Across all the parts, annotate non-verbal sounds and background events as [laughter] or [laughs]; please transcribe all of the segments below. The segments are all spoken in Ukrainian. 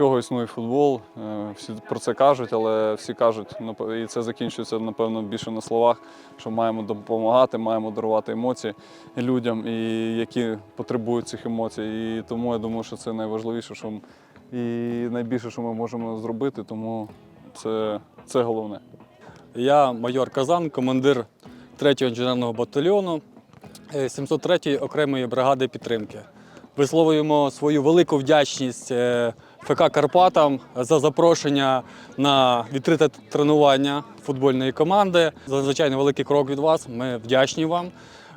чого існує футбол. Е, Всі про це кажуть, але всі кажуть, і це закінчується, напевно, більше на словах, що маємо допомагати, маємо дарувати емоції людям, і які потребують цих емоцій. І тому я думаю, що це найважливіше, що і найбільше, що ми можемо зробити, тому це, це головне. Я майор Казан, командир 3-го інженерного батальйону е, 703-ї окремої бригади підтримки. Висловлюємо свою велику вдячність е, ФК Карпатам за запрошення на відкрите тренування футбольної команди. За Надзвичайно великий крок від вас. Ми вдячні вам.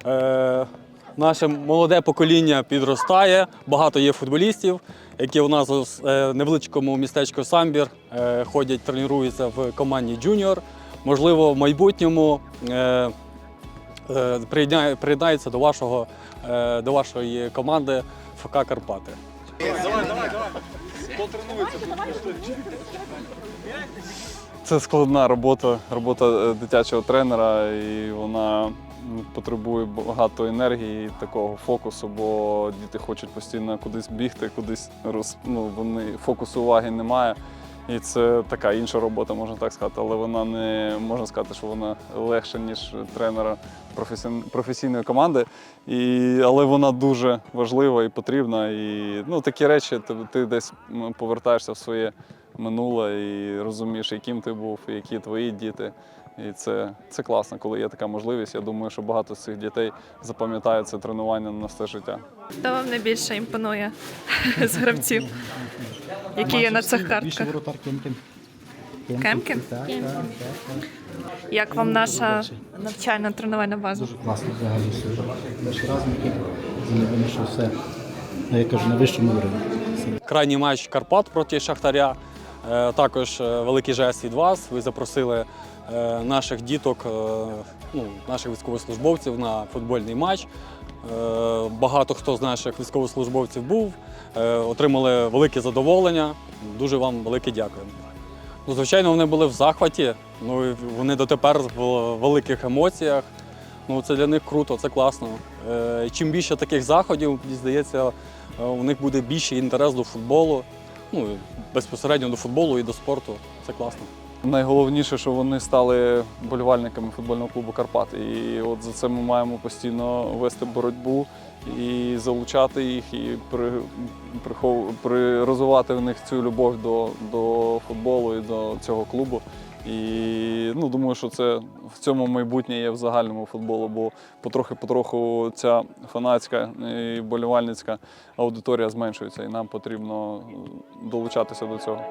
Е, Наше молоде покоління підростає. Багато є футболістів, які у нас у е, невеличкому містечку Самбір ходять, тренуються в команді Джуніор. Можливо, в майбутньому е, приєднає- приєднаються до, вашого, е, до вашої команди ФК Карпати. Давай, давай, давай! Це складна робота, робота е, дитячого тренера, і вона потребує багато енергії і такого фокусу, бо діти хочуть постійно кудись бігти, кудись роз, ну, вони фокусу уваги немає. І це така інша робота, можна так сказати, але вона не можна сказати, що вона легша, ніж тренера професійної команди. І, але вона дуже важлива і потрібна. І ну, такі речі ти, ти десь повертаєшся в своє минуле і розумієш, яким ти був, які твої діти. І це, це класно, коли є така можливість. Я думаю, що багато з цих дітей запам'ятають це тренування на все життя. Хто вам найбільше імпонує [laughs] з гравців, які є на цих картках? Кемкін. Так, так, так. Як вам наша навчальна тренувальна база? Дуже класно взагалі все. Наші разники заявили, що все, ну, я кажу, на вищому рівні. Крайній матч Карпат проти Шахтаря. Е, Також е, великий жест від вас. Ви запросили е, наших діток, ну, наших військовослужбовців на футбольний матч. Багато хто з наших військовослужбовців був, отримали велике задоволення. Дуже вам велике дякую. Ну, звичайно, вони були в захваті. Ну, вони дотепер в великих емоціях. Ну, це для них круто, це класно. Е, Чим більше таких заходів, мені здається, е, у них буде більший інтерес до футболу. Ну, безпосередньо до футболу і до спорту. Це класно. Найголовніше, що вони стали болівальниками футбольного клубу Карпат. І от за це ми маємо постійно вести боротьбу і залучати їх, і при, прихов, при, розвивати в них цю любов до, до футболу і до цього клубу. І ну, думаю, що це в цьому майбутнє є в загальному футболу, бо потрохи-потроху ця фанатська і болівальницька аудиторія зменшується, і нам потрібно долучатися до цього.